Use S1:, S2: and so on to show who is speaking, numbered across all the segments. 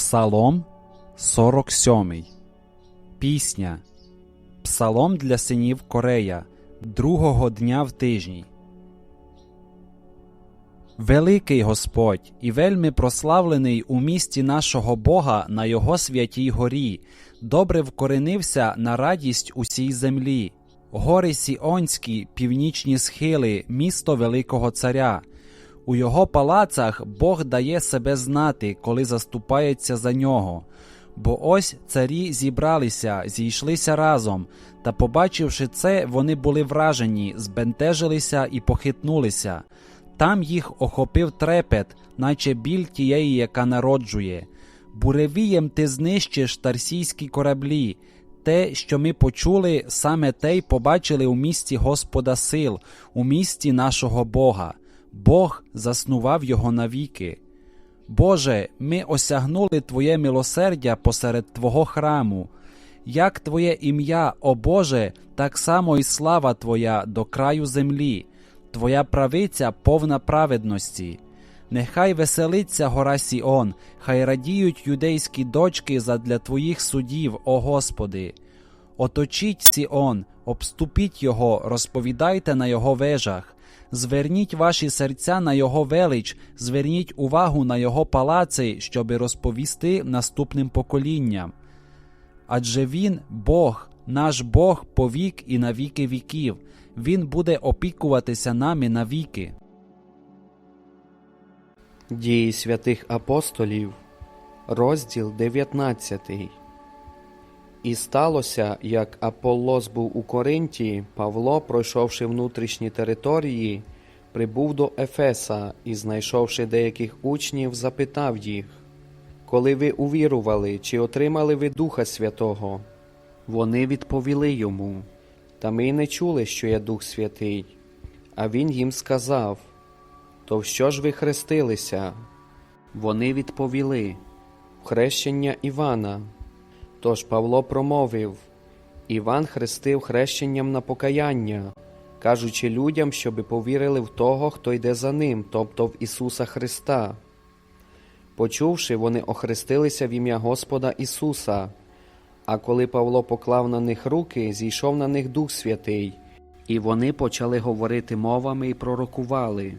S1: Псалом 47. Пісня. Псалом для синів Корея другого дня в тижні. Великий Господь і вельми прославлений у місті нашого Бога на його святій горі, добре вкоренився на радість усій землі. Гори Сіонські, північні схили, місто Великого Царя. У його палацах Бог дає себе знати, коли заступається за нього. Бо ось царі зібралися, зійшлися разом, та, побачивши це, вони були вражені, збентежилися і похитнулися. Там їх охопив трепет, наче біль тієї, яка народжує. Буревієм ти знищиш тарсійські кораблі. Те, що ми почули, саме те й побачили у місті Господа сил, у місті нашого Бога. Бог заснував його навіки. Боже, ми осягнули Твоє милосердя посеред Твого храму. Як Твоє ім'я, о Боже, так само і слава Твоя до краю землі, Твоя правиця повна праведності. Нехай веселиться гора Сіон, хай радіють юдейські дочки задля Твоїх судів, о Господи. Оточіть Сіон, обступіть його, розповідайте на його вежах. Зверніть ваші серця на його велич, зверніть увагу на його палаци, щоби розповісти наступним поколінням. Адже він Бог, наш Бог повік і на віки віків, Він буде опікуватися нами навіки.
S2: Дії святих апостолів, розділ 19. І сталося, як Аполлос був у Коринті, Павло, пройшовши внутрішні території, прибув до Ефеса і, знайшовши деяких учнів, запитав їх, коли ви увірували, чи отримали ви Духа Святого? Вони відповіли йому, та ми й не чули, що є Дух Святий. А він їм сказав, то в що ж ви хрестилися? Вони відповіли хрещення Івана. Тож Павло промовив Іван хрестив хрещенням на покаяння, кажучи людям, щоби повірили в того, хто йде за ним, тобто в Ісуса Христа. Почувши, вони охрестилися в ім'я Господа Ісуса. А коли Павло поклав на них руки, зійшов на них Дух Святий, і вони почали говорити мовами і пророкували.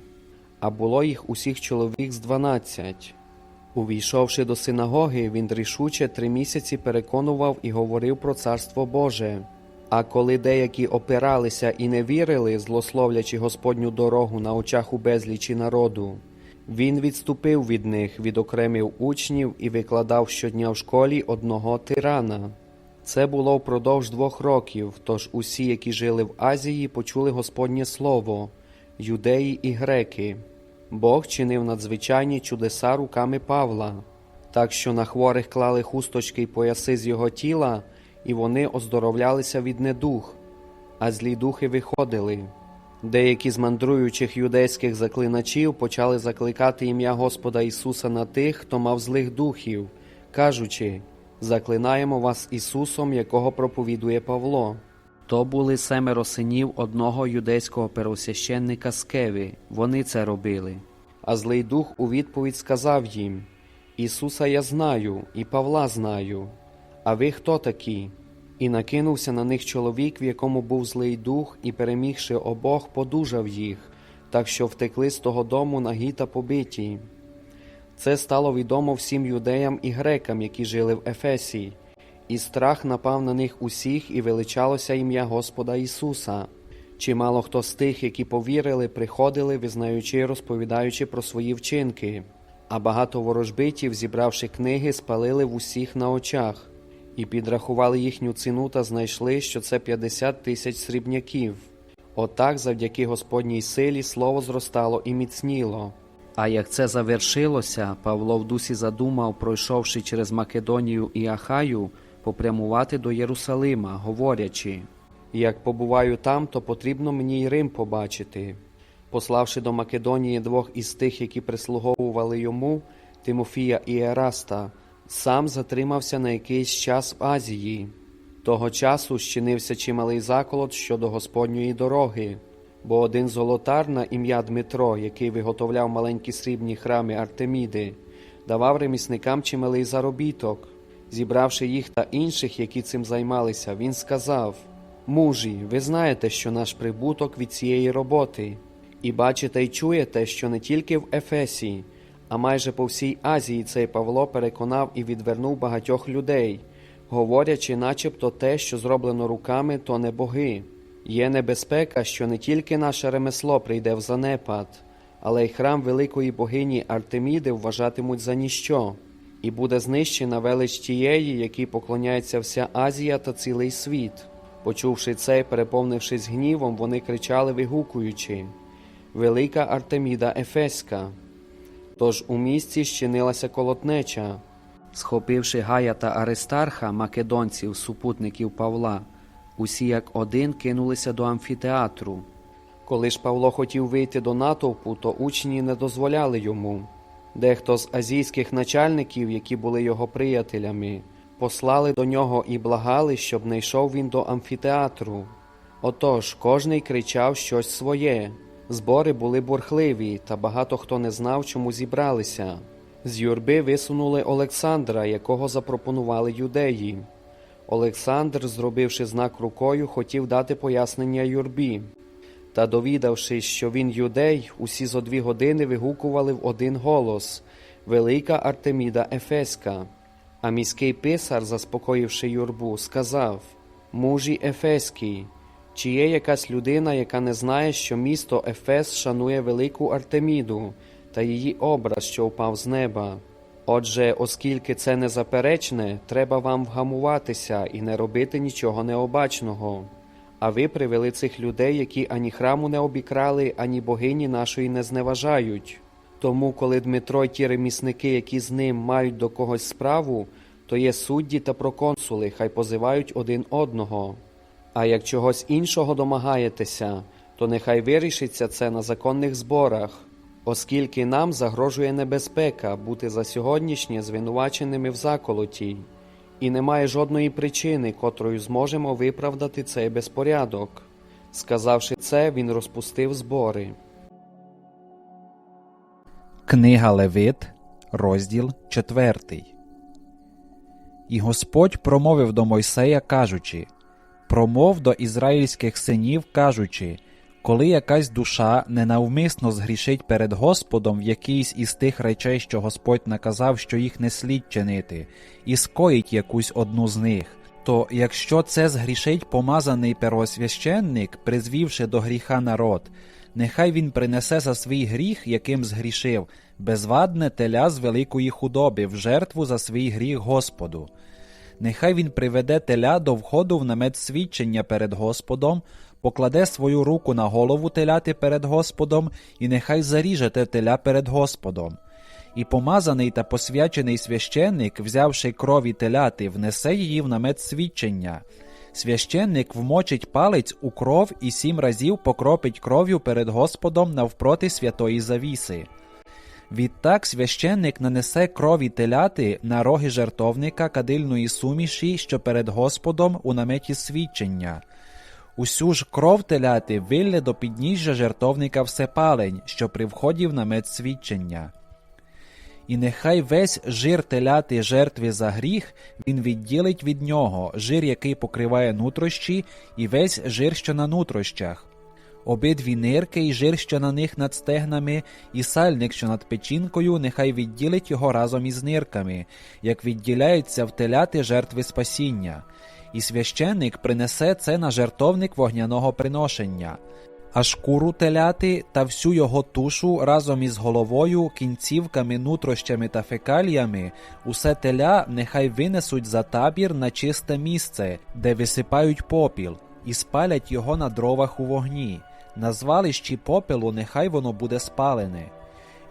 S2: А було їх усіх чоловік з дванадцять. Увійшовши до синагоги, він рішуче три місяці переконував і говорив про Царство Боже. А коли деякі опиралися і не вірили, злословлячи Господню дорогу на очах у безлічі народу, він відступив від них, відокремив учнів і викладав щодня в школі одного тирана. Це було впродовж двох років, тож усі, які жили в Азії, почули Господнє Слово, юдеї і греки. Бог чинив надзвичайні чудеса руками Павла, так що на хворих клали хусточки й пояси з його тіла, і вони оздоровлялися від недух, а злі духи виходили. Деякі з мандруючих юдейських заклиначів почали закликати ім'я Господа Ісуса на тих, хто мав злих духів, кажучи Заклинаємо вас Ісусом, якого проповідує Павло. То були семеро синів одного юдейського первосвященника Скеви. Вони це робили. А злий дух у відповідь сказав їм: Ісуса я знаю, і Павла знаю. А ви хто такі? І накинувся на них чоловік, в якому був злий дух, і, перемігши обох, подужав їх, так що втекли з того дому нагі та побиті. Це стало відомо всім юдеям і грекам, які жили в Ефесі, і страх напав на них усіх, і величалося ім'я Господа Ісуса. Чимало хто з тих, які повірили, приходили, визнаючи і розповідаючи про свої вчинки, а багато ворожбитів, зібравши книги, спалили в усіх на очах, і підрахували їхню ціну та знайшли, що це 50 тисяч срібняків. Отак, завдяки Господній силі, слово зростало і міцніло. А як це завершилося, Павло в дусі задумав, пройшовши через Македонію і Ахаю, попрямувати до Єрусалима, говорячи як побуваю там, то потрібно мені й Рим побачити. Пославши до Македонії двох із тих, які прислуговували йому, Тимофія і Ераста, сам затримався на якийсь час в Азії. Того часу щинився чималий заколот щодо Господньої дороги, бо один золотар на ім'я Дмитро, який виготовляв маленькі срібні храми Артеміди, давав ремісникам чималий заробіток. Зібравши їх та інших, які цим займалися, він сказав: Мужі, ви знаєте, що наш прибуток від цієї роботи, і бачите й чуєте, що не тільки в Ефесі, а майже по всій Азії цей Павло переконав і відвернув багатьох людей, говорячи, начебто те, що зроблено руками, то не боги. Є небезпека, що не тільки наше ремесло прийде в занепад, але й храм великої богині Артеміди вважатимуть за ніщо, і буде знищена велич тієї, якій поклоняється вся Азія та цілий світ. Почувши це переповнившись гнівом, вони кричали, вигукуючи Велика Артеміда Ефеська. Тож у місті щинилася колотнеча. Схопивши Гая та Аристарха, македонців, супутників Павла, усі як один кинулися до амфітеатру. Коли ж Павло хотів вийти до натовпу, то учні не дозволяли йому. Дехто з азійських начальників, які були його приятелями, послали до нього і благали, щоб не йшов він до амфітеатру. Отож, кожний кричав щось своє. Збори були бурхливі, та багато хто не знав, чому зібралися. З юрби висунули Олександра, якого запропонували юдеї. Олександр, зробивши знак рукою, хотів дати пояснення юрбі. Та довідавшись, що він юдей, усі зо дві години вигукували в один голос Велика Артеміда Ефеська. А міський писар, заспокоївши юрбу, сказав Мужі Ефеський, чи є якась людина, яка не знає, що місто Ефес шанує велику Артеміду та її образ, що впав з неба? Отже, оскільки це незаперечне, треба вам вгамуватися і не робити нічого необачного. А ви привели цих людей, які ані храму не обікрали, ані богині нашої не зневажають. Тому, коли Дмитро й ті ремісники, які з ним мають до когось справу, то є судді та проконсули, хай позивають один одного. А як чогось іншого домагаєтеся, то нехай вирішиться це на законних зборах, оскільки нам загрожує небезпека бути за сьогоднішнє звинуваченими в заколоті, і немає жодної причини, котрою зможемо виправдати цей безпорядок. Сказавши це, він розпустив збори.
S1: Книга Левит, розділ 4. І Господь промовив до Мойсея, кажучи: Промов до ізраїльських синів, кажучи, коли якась душа ненавмисно згрішить перед Господом в якійсь із тих речей, що Господь наказав, що їх не слід чинити, і скоїть якусь одну з них, то якщо це згрішить помазаний первосвященник, призвівши до гріха народ, нехай він принесе за свій гріх, яким згрішив, безвадне теля з великої худоби в жертву за свій гріх Господу. Нехай він приведе теля до входу в намет свідчення перед Господом, покладе свою руку на голову теляти перед Господом, і нехай заріже те теля перед Господом. І помазаний та посвячений священник, взявши крові теляти, внесе її в намет свідчення. Священник вмочить палець у кров і сім разів покропить кров'ю перед Господом навпроти святої завіси. Відтак священник нанесе крові теляти на роги жертовника кадильної суміші, що перед Господом у наметі свідчення. Усю ж кров теляти виллє до підніжжя жертовника всепалень, що при вході в намет свідчення. І нехай весь жир теляти жертви за гріх він відділить від нього, жир, який покриває нутрощі, і весь жир, що на нутрощах. Обидві нирки і жир, що на них над стегнами, і сальник, що над печінкою, нехай відділить його разом із нирками, як відділяються в теляти жертви спасіння. І священник принесе це на жертовник вогняного приношення. А шкуру теляти та всю його тушу разом із головою, кінцівками, нутрощами та фекаліями, усе теля нехай винесуть за табір на чисте місце, де висипають попіл, і спалять його на дровах у вогні. На звалищі попелу нехай воно буде спалене.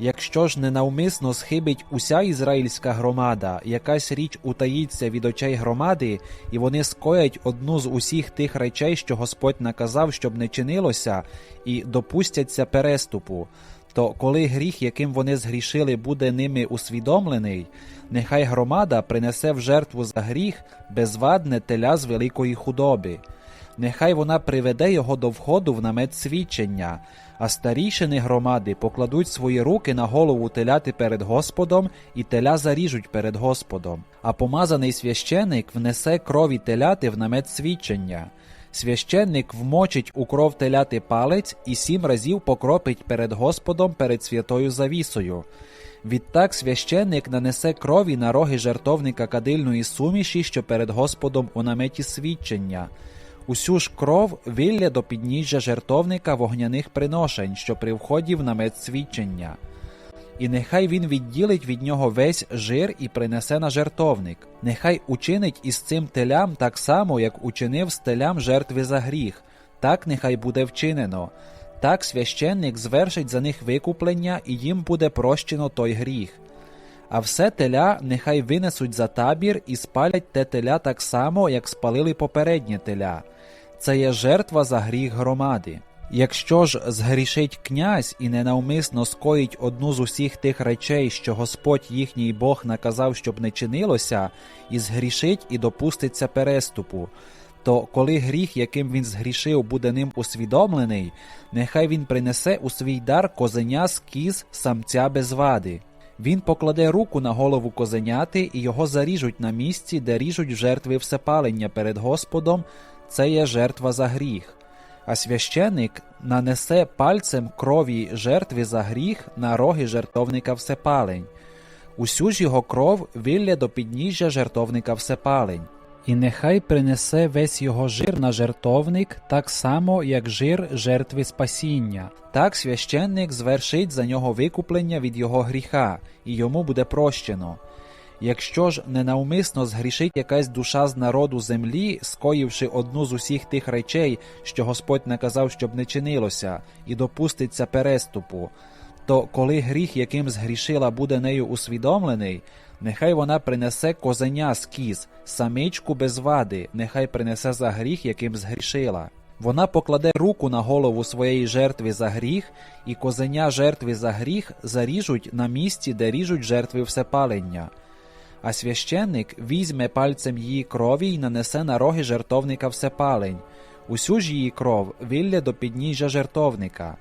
S1: Якщо ж ненавмисно схибить уся ізраїльська громада, якась річ утаїться від очей громади, і вони скоять одну з усіх тих речей, що Господь наказав, щоб не чинилося, і допустяться переступу, то коли гріх, яким вони згрішили, буде ними усвідомлений, нехай громада принесе в жертву за гріх безвадне теля з великої худоби. нехай вона приведе його до входу в намет свідчення, а старішини громади покладуть свої руки на голову теляти перед Господом, і теля заріжуть перед Господом. А помазаний священик внесе крові теляти в намет свідчення. Священник вмочить у кров теляти палець і сім разів покропить перед Господом перед святою завісою. Відтак священник нанесе крові на роги жертовника кадильної суміші, що перед Господом у наметі свідчення. Усю ж кров вилля до підніжжя жертовника вогняних приношень, що при вході в намет свідчення. І нехай він відділить від нього весь жир і принесе на жертовник. Нехай учинить із цим телям так само, як учинив з телям жертви за гріх, так нехай буде вчинено. Так священник звершить за них викуплення, і їм буде прощено той гріх. А все теля нехай винесуть за табір і спалять те теля так само, як спалили попереднє теля. Це є жертва за гріх громади. Якщо ж згрішить князь і ненавмисно скоїть одну з усіх тих речей, що Господь їхній Бог наказав, щоб не чинилося, і згрішить і допуститься переступу, то коли гріх, яким він згрішив, буде ним усвідомлений, нехай він принесе у свій дар козеня з кіз самця без вади. Він покладе руку на голову козеняти, і його заріжуть на місці, де ріжуть жертви всепалення перед Господом, це є жертва за гріх. А священик нанесе пальцем крові жертви за гріх на роги жертовника всепалень. Усю ж його кров вилля до підніжжя жертовника всепалень. І нехай принесе весь його жир на жертовник, так само, як жир жертви спасіння. Так священник звершить за нього викуплення від його гріха, і йому буде прощено. Якщо ж ненавмисно згрішить якась душа з народу землі, скоївши одну з усіх тих речей, що Господь наказав, щоб не чинилося, і допуститься переступу, то коли гріх, яким згрішила, буде нею усвідомлений, нехай вона принесе козеня з кіз, самичку без вади, нехай принесе за гріх, яким згрішила. Вона покладе руку на голову своєї жертви за гріх, і козеня жертви за гріх заріжуть на місці, де ріжуть жертви всепалення. А священник візьме пальцем її крові й нанесе на роги жертовника всепалень, усю ж її кров вилля до підніжжя жертовника,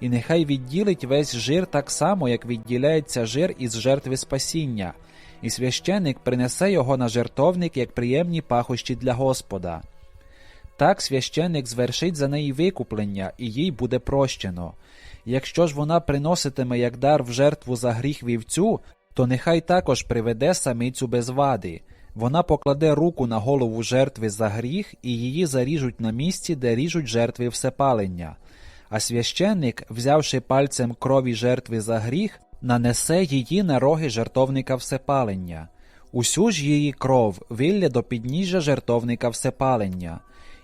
S1: і нехай відділить весь жир так само, як відділяється жир із жертви спасіння, і священник принесе його на жертовник як приємні пахощі для Господа. Так священник звершить за неї викуплення, і їй буде прощено. Якщо ж вона приноситиме як дар в жертву за гріх вівцю, то нехай також приведе самицю без вади. Вона покладе руку на голову жертви за гріх, і її заріжуть на місці, де ріжуть жертви всепалення. А священник, взявши пальцем крові жертви за гріх, нанесе її на роги жертовника всепалення. Усю ж її кров вилля до підніжжя жертовника всепалення.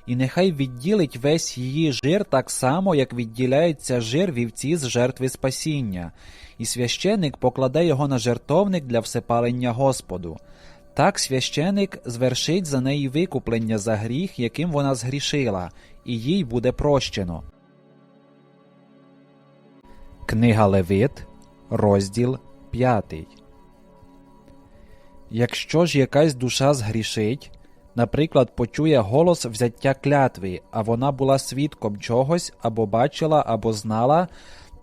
S1: І нехай відділить весь її жир так само, як відділяється жир вівці з жертви спасіння, і священик покладе його на жертовник для всепалення Господу. Так священик звершить за неї викуплення за гріх, яким вона згрішила, і їй буде прощено. Книга Левит, розділ 5 Якщо ж якась душа згрішить, наприклад, почує голос взяття клятви, а вона була свідком чогось, або бачила, або знала,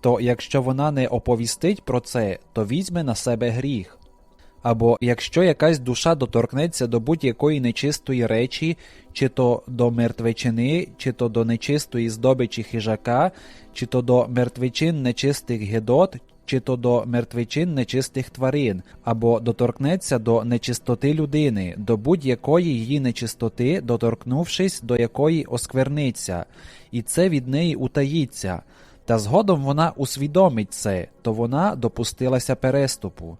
S1: то якщо вона не оповістить про це, то візьме на себе гріх. Або якщо якась душа доторкнеться до будь-якої нечистої речі, чи то до мертвечини, чи то до нечистої здобичі хижака, чи то до мертвечин нечистих гедот, чи то до мертвечин нечистих тварин, або доторкнеться до нечистоти людини, до будь-якої її нечистоти, доторкнувшись до якої оскверниться, і це від неї утаїться. Та згодом вона усвідомить це, то вона допустилася переступу.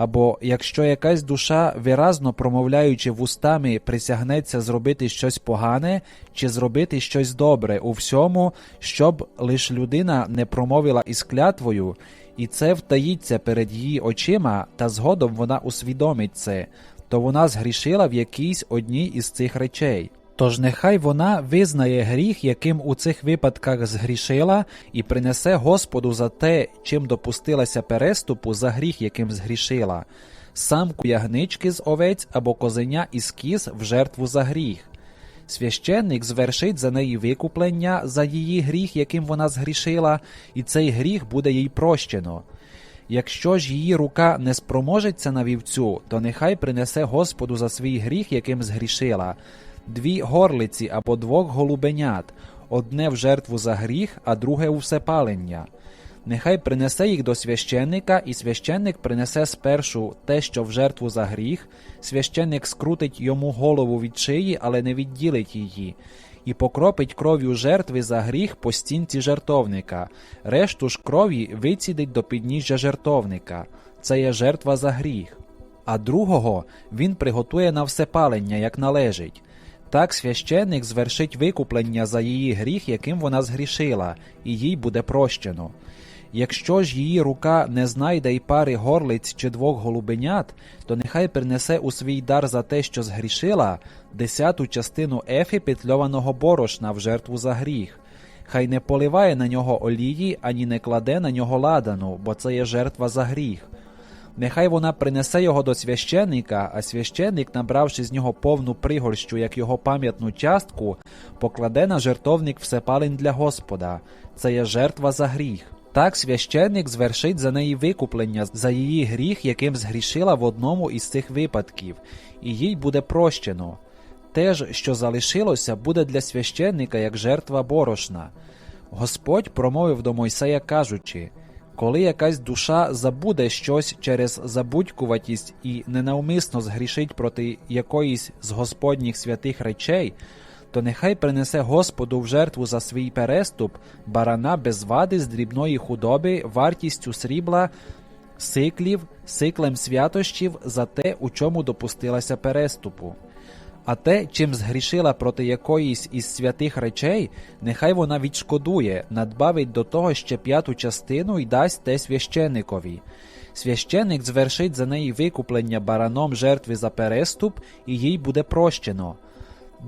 S1: Або якщо якась душа, виразно промовляючи вустами, присягнеться зробити щось погане чи зробити щось добре у всьому, щоб лиш людина не промовила із клятвою, і це втаїться перед її очима, та згодом вона усвідомить це, то вона згрішила в якійсь одній із цих речей. Тож нехай вона визнає гріх, яким у цих випадках згрішила, і принесе Господу за те, чим допустилася переступу, за гріх, яким згрішила, самку ягнички з овець або козеня із кіз в жертву за гріх. Священник звершить за неї викуплення за її гріх, яким вона згрішила, і цей гріх буде їй прощено. Якщо ж її рука не спроможеться на вівцю, то нехай принесе Господу за свій гріх, яким згрішила, дві горлиці або двох голубенят, одне в жертву за гріх, а друге у всепалення. Нехай принесе їх до священника, і священник принесе спершу те, що в жертву за гріх, священник скрутить йому голову від шиї, але не відділить її, і покропить кров'ю жертви за гріх по стінці жертовника, решту ж крові вицідить до підніжжя жертовника. Це є жертва за гріх. А другого він приготує на всепалення, як належить. Так священник звершить викуплення за її гріх, яким вона згрішила, і їй буде прощено. Якщо ж її рука не знайде й пари горлиць чи двох голубенят, то нехай принесе у свій дар за те, що згрішила, десяту частину ефі петльованого борошна в жертву за гріх. Хай не поливає на нього олії, ані не кладе на нього ладану, бо це є жертва за гріх. Нехай вона принесе його до священника, а священник, набравши з нього повну пригорщу, як його пам'ятну частку, покладе на жертовник всепалень для Господа. Це є жертва за гріх. Так священник звершить за неї викуплення за її гріх, яким згрішила в одному із цих випадків, і їй буде прощено. Те ж, що залишилося, буде для священника як жертва борошна. Господь промовив до Мойсея, кажучи: коли якась душа забуде щось через забудькуватість і ненавмисно згрішить проти якоїсь з Господніх святих речей, то нехай принесе Господу в жертву за свій переступ барана без вади з дрібної худоби вартістю срібла сиклів, сиклем святощів за те, у чому допустилася переступу. А те, чим згрішила проти якоїсь із святих речей, нехай вона відшкодує, надбавить до того ще п'яту частину і дасть те священникові. Священник звершить за неї викуплення бараном жертви за переступ, і їй буде прощено.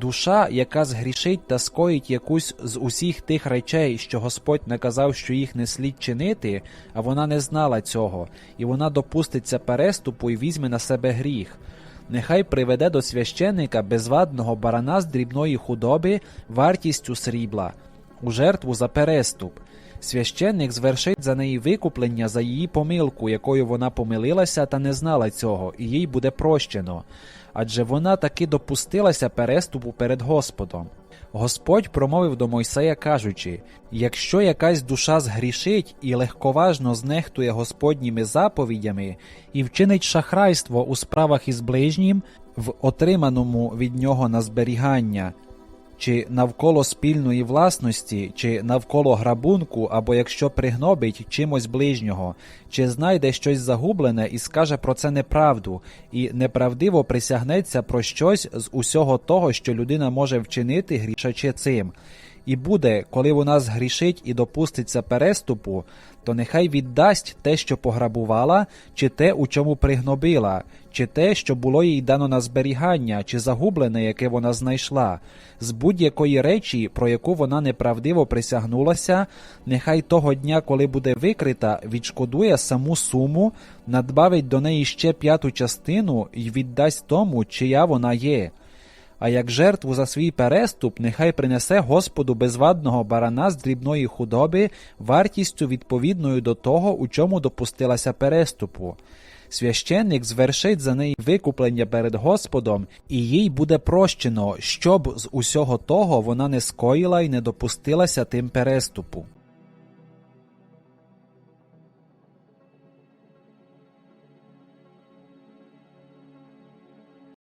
S1: Душа, яка згрішить та скоїть якусь з усіх тих речей, що Господь наказав, що їх не слід чинити, а вона не знала цього, і вона допуститься переступу і візьме на себе гріх. Нехай приведе до священника безвадного барана з дрібної худоби вартістю срібла, у жертву за переступ. Священник звершить за неї викуплення за її помилку, якою вона помилилася та не знала цього, і їй буде прощено. Адже вона таки допустилася переступу перед Господом. Господь промовив до Мойсея, кажучи: якщо якась душа згрішить і легковажно знехтує Господніми заповідями і вчинить шахрайство у справах із ближнім, в отриманому від нього на зберігання, чи навколо спільної власності, чи навколо грабунку, або якщо пригнобить чимось ближнього, чи знайде щось загублене і скаже про це неправду, і неправдиво присягнеться про щось з усього того, що людина може вчинити, грішачи цим. І буде, коли вона згрішить і допуститься переступу, то нехай віддасть те, що пограбувала, чи те, у чому пригнобила, чи те, що було їй дано на зберігання, чи загублене, яке вона знайшла, з будь-якої речі, про яку вона неправдиво присягнулася, нехай того дня, коли буде викрита, відшкодує саму суму, надбавить до неї ще п'яту частину і віддасть тому, чия вона є. А як жертву за свій переступ, нехай принесе Господу безвадного барана з дрібної худоби вартістю відповідною до того, у чому допустилася переступу. Священник звершить за неї викуплення перед Господом, і їй буде прощено, щоб з усього того вона не скоїла і не допустилася тим переступу.